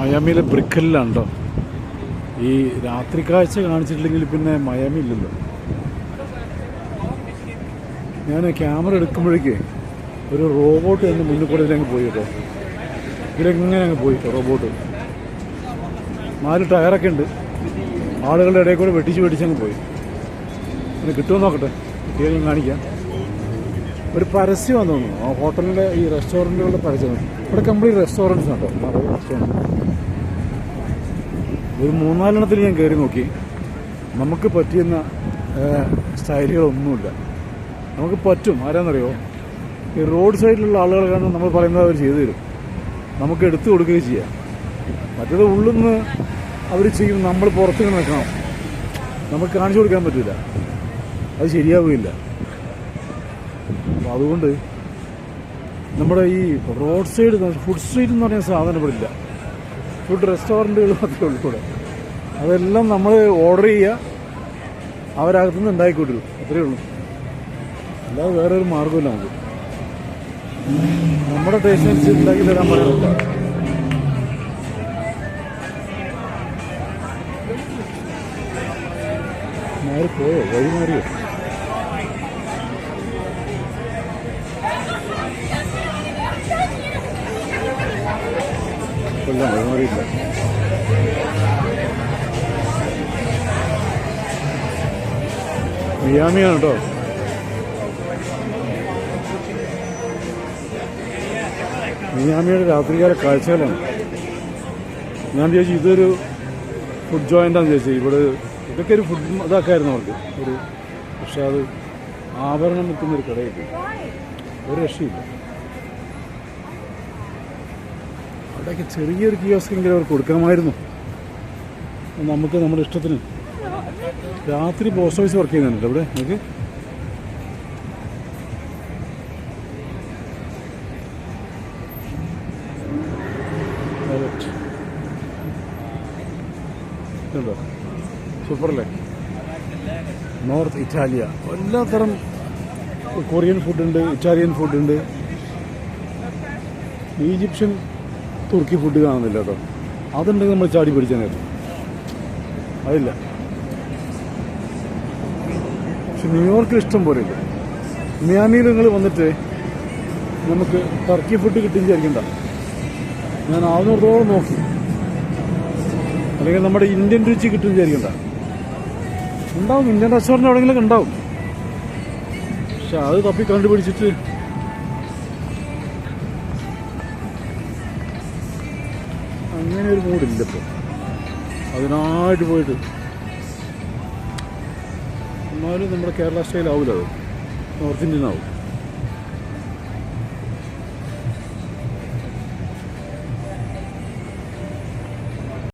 മയാമിയിലെ ബ്രിക്കലിലാണ്ടോ ഈ രാത്രി കാഴ്ച കാണിച്ചിട്ടില്ലെങ്കിൽ പിന്നെ മയാമി ഇല്ലല്ലോ. ഞാൻ ക്യാമറ എടുക്കുമ്പോഴേക്ക് ഒരു റോബോട്ട് എന്റെ മുന്നിൽ കൂടെ ഇതിലങ്ങ് പോയി കേട്ടോ. ഇതിലെങ്ങനെ അങ്ങ് പോയി റോബോട്ട്? നാല് ടയറൊക്കെ ഉണ്ട്. ആളുകളുടെ ഇടയിൽ കൂടെ വെട്ടിച്ച് വെട്ടിച്ചങ്ങ് പോയി. പിന്നെ കിട്ടുമോ നോക്കട്ടെ. കിട്ടിയാലും കാണിക്കാം. ഒരു പരസ്യമാണെന്ന് തോന്നുന്നു. ആ ഹോട്ടലിന്റെ ഈ റെസ്റ്റോറന്റുകളുടെ പരസ്യം. ഇവിടെ കംപ്ലീറ്റ് റെസ്റ്റോറന്റ്സ് നിറയെ റെസ്റ്റോറന്റ് ഒരു മൂന്നാലെണ്ണത്തിൽ ഞാൻ കയറി നോക്കി. നമുക്ക് പറ്റിയെന്ന സ്റ്റൈലുകളൊന്നുമില്ല. നമുക്ക് പറ്റും. ആരാന്നറിയോ? ഈ റോഡ് സൈഡിലുള്ള ആളുകളാണ് നമ്മൾ പറയുന്നത് അവർ ചെയ്തു തരും. നമുക്ക് എടുത്തു കൊടുക്കുകയും ചെയ്യാം. മറ്റേത് ഉള്ളിൽ നിന്ന് അവർ ചെയ്യും നമ്മൾ പുറത്തു നിൽക്കണം. നമുക്ക് കാണിച്ചു കൊടുക്കാൻ പറ്റില്ല. അത് ശരിയാവുകയില്ല. അപ്പോൾ അതുകൊണ്ട് നമ്മുടെ ഈ റോഡ് സൈഡ് ഫുഡ് സ്ട്രീറ്റ് എന്ന് പറയുന്ന സാധനം ഇവിടെ ഇല്ല. ഫുഡ് റെസ്റ്റോറന്റുകൾ മാത്രമേ ഉള്ളൂ. അതെല്ലാം നമ്മൾ ഓർഡർ ചെയ്യുക അവരകത്തുനിന്ന് ഉണ്ടാക്കിക്കൊണ്ടിരും. അത്രയേ ഉള്ളൂ. അല്ലാതെ വേറെ ഒരു മാർഗമില്ല നമുക്ക്. നമ്മുടെ ടേസ്റ്റ് അനുസരിച്ച് ഉണ്ടാക്കി തരാൻ പറയുന്നില്ല മാറിപ്പോയോ വഴി മാറിയോ? കൊല്ലം അറിയില്ല മിയാമിയാണ് കേട്ടോ. മിയാമിയുടെ രാത്രികാല കാഴ്ചകളാണ്. ഞാൻ ചോദിച്ചു ഇതൊരു ഫുഡ് ജോയിന്റാന്ന് ചോദിച്ചത് ഇവിടെ ഇതൊക്കെ ഒരു ഫുഡ് ഇതാക്കായിരുന്നു അവർക്ക്. ഒരു പക്ഷെ അത് ആഭരണം നിൽക്കുന്നൊരു കടയില്ല. ഒരു രക്ഷയില്ല. അവിടെയൊക്കെ ചെറിയൊരു കിയോസ്കെങ്കിലും അവർ കൊടുക്കാമായിരുന്നു നമുക്ക് നമ്മുടെ ഇഷ്ടത്തിന്. രാത്രി പോസ്റ്റ് ഓഫീസ് വർക്ക് ചെയ്യുന്നുണ്ട് ഇവിടെ നമുക്ക് ഇതുണ്ടോ? സൂപ്പറല്ലേ? നോർത്ത് ഇറ്റാലിയ. എല്ലാത്തരം കൊറിയൻ ഫുഡുണ്ട് ഇറ്റാലിയൻ ഫുഡുണ്ട് ഈജിപ്ഷ്യൻ തുർക്കി ഫുഡ് കാണുന്നില്ല കേട്ടോ. അതുണ്ടെങ്കിൽ നമ്മൾ ചാടി പിടിച്ചതിനകത്ത് അതില്ല. പക്ഷെ ന്യൂയോർക്കിൽ ഇഷ്ടം പോലെ ഇല്ല മിയാമിയിൽ നിങ്ങൾ വന്നിട്ട് നമുക്ക് ടർക്കി ഫുഡ് കിട്ടും വിചാരിക്കണ്ട ഞാൻ ആവുന്നിടത്തോളം നോക്കി. അല്ലെങ്കിൽ നമ്മുടെ ഇന്ത്യൻ രുചി കിട്ടും വിചാരിക്കണ്ട ഉണ്ടാവും. ഇന്ത്യൻ റെസ്റ്റോറന്റ് എവിടെയെങ്കിലും ഉണ്ടാവും. പക്ഷെ അത് തപ്പി കണ്ടുപിടിച്ചിട്ട് അങ്ങനെ ഒരു മൂഡില്ല ഇപ്പോൾ അതിനായിട്ട് പോയിട്ട്. എന്നാലും നമ്മുടെ കേരള സ്റ്റൈൽ ആവില്ല അത് നോർത്ത് ഇന്ത്യൻ ആവും.